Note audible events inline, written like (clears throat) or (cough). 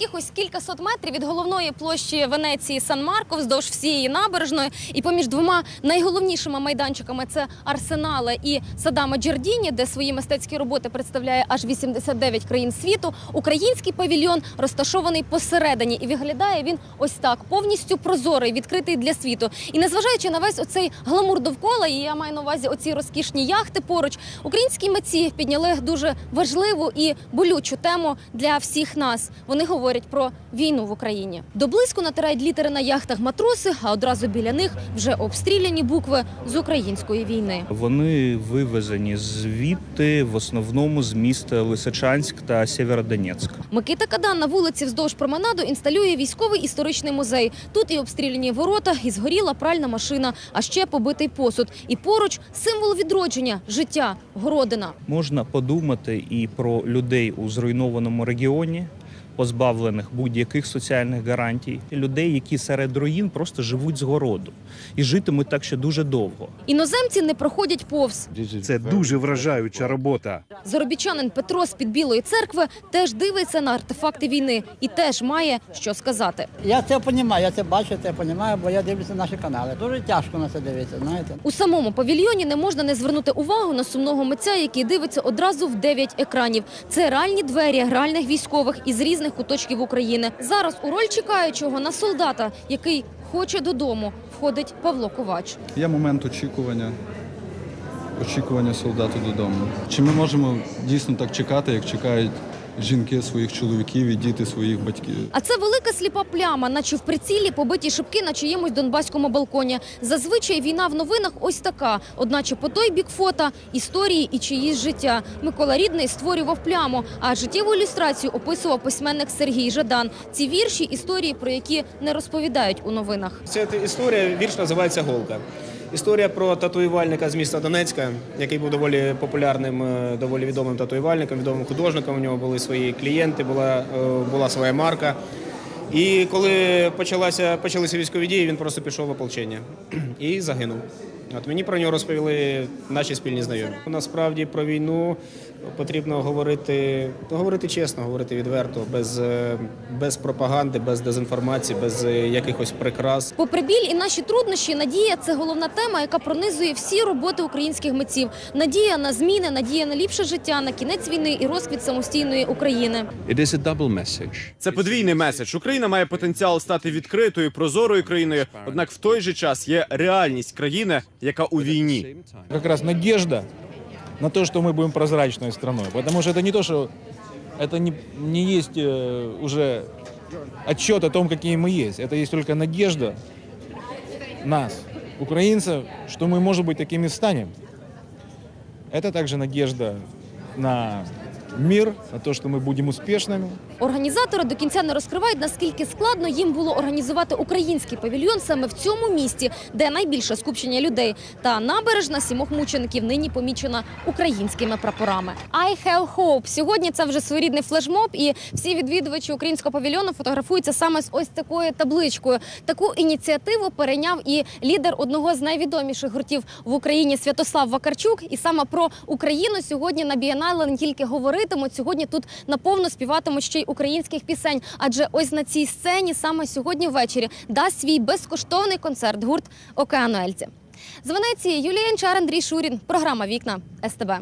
якихось кількасот метрів від головної площі Венеції Сан-Марко, вздовж всієї набережної, і поміж двома найголовнішими майданчиками це Арсенала і Садама Джердіні, де свої мистецькі роботи представляє аж 89 країн світу. Український павільйон розташований посередині, і виглядає він ось так, повністю прозорий, відкритий для світу. І незважаючи на весь оцей гламур довкола, і я маю на увазі оці розкішні яхти поруч, українські митці підняли дуже важливу і болючу тему для всіх нас. Вони говорять про війну в Україні. Доблизько натирають літери на яхтах матроси, а одразу біля них вже обстріляні букви з української війни. Вони вивезені звідти в основному з міста Лисичанськ та Сєвєродонецьк. Микита Кадан на вулиці вздовж променаду інсталює військовий історичний музей. Тут і обстріляні ворота, і згоріла пральна машина, а ще побитий посуд. І поруч символ відродження, життя, городина. Можна подумати і про людей у зруйнованому регіоні, позбавлених будь-яких соціальних гарантій, людей, які серед руїн просто живуть з городу і житимуть так ще дуже довго. Іноземці не проходять повз. Це дуже вражаюча робота. Заробітчанин Петро з під Білої церкви теж дивиться на артефакти війни і теж має що сказати. Я це розумію, я це бачу, це розумію, бо я дивлюся наші канали. Дуже тяжко на це дивитися, знаєте. У самому павільйоні не можна не звернути увагу на сумного митця, який дивиться одразу в дев'ять екранів. Це реальні двері реальних військових із різних куточків України. Зараз у роль чекаючого на солдата, який хоче додому, входить Павло Ковач. Є момент очікування, очікування солдату додому. Чи ми можемо дійсно так чекати, як чекають жінки своїх чоловіків і діти своїх батьків? А це велика сліпа пляма, наче в прицілі побиті шибки на чиємусь донбаському балконі. Зазвичай війна в новинах ось така. Одначе по той бік фото історії і чиїсь життя. Микола Рідний створював пляму, а життєву ілюстрацію описував письменник Сергій Жадан. Ці вірші історії, про які не розповідають у новинах. Ця історія, вірш називається Голка. Історія про татуювальника з міста Донецька, який був доволі популярним, е, доволі відомим татуювальником, відомим художником. У нього були свої клієнти, була, е, була своя марка. І коли почалася, почалися військові дії, він просто пішов в ополчення (clears throat) і загинув. От мені про нього розповіли наші спільні знайомі. Насправді про війну потрібно говорити, говорити чесно, говорити відверто, без, е, без пропаганди, без дезінформації, без е, якихось прикрас. Попри біль і наші труднощі, надія це головна тема, яка пронизує всі роботи українських митців. Надія на зміни, надія на ліпше життя, на кінець війни і розквіт самостійної України. It is a double message. Це подвійний меседж. Україна має потенціал стати відкритою, прозорою країною. Однак в той же час є реальність країни, яка у війні. как раз надежда на то, что мы будем прозрачной страной. Потому что это не то, что это не, не есть э, уже отчет о том, какие мы есть. Это есть только надежда нас, украинцев, что мы, может быть, такими станем. Это также надежда на мир, на то, что мы будем успешными. Організатори до кінця не розкривають, наскільки складно їм було організувати український павільйон саме в цьому місті, де найбільше скупчення людей. Та набережна сімох мучеників нині помічена українськими прапорами. I have hope. Сьогодні це вже своєрідний флешмоб, і всі відвідувачі українського павільйону фотографуються саме з ось такою табличкою. Таку ініціативу перейняв і лідер одного з найвідоміших гуртів в Україні Святослав Вакарчук. І саме про Україну сьогодні на Бієнале не тільки говоритимуть. Сьогодні тут наповно співатимуть ще й українських пісень. Адже ось на цій сцені саме сьогодні ввечері дасть свій безкоштовний концерт гурт Океану Ельзі. З Венеції Юлія Янчар, Андрій Шурін. Програма Вікна СТБ.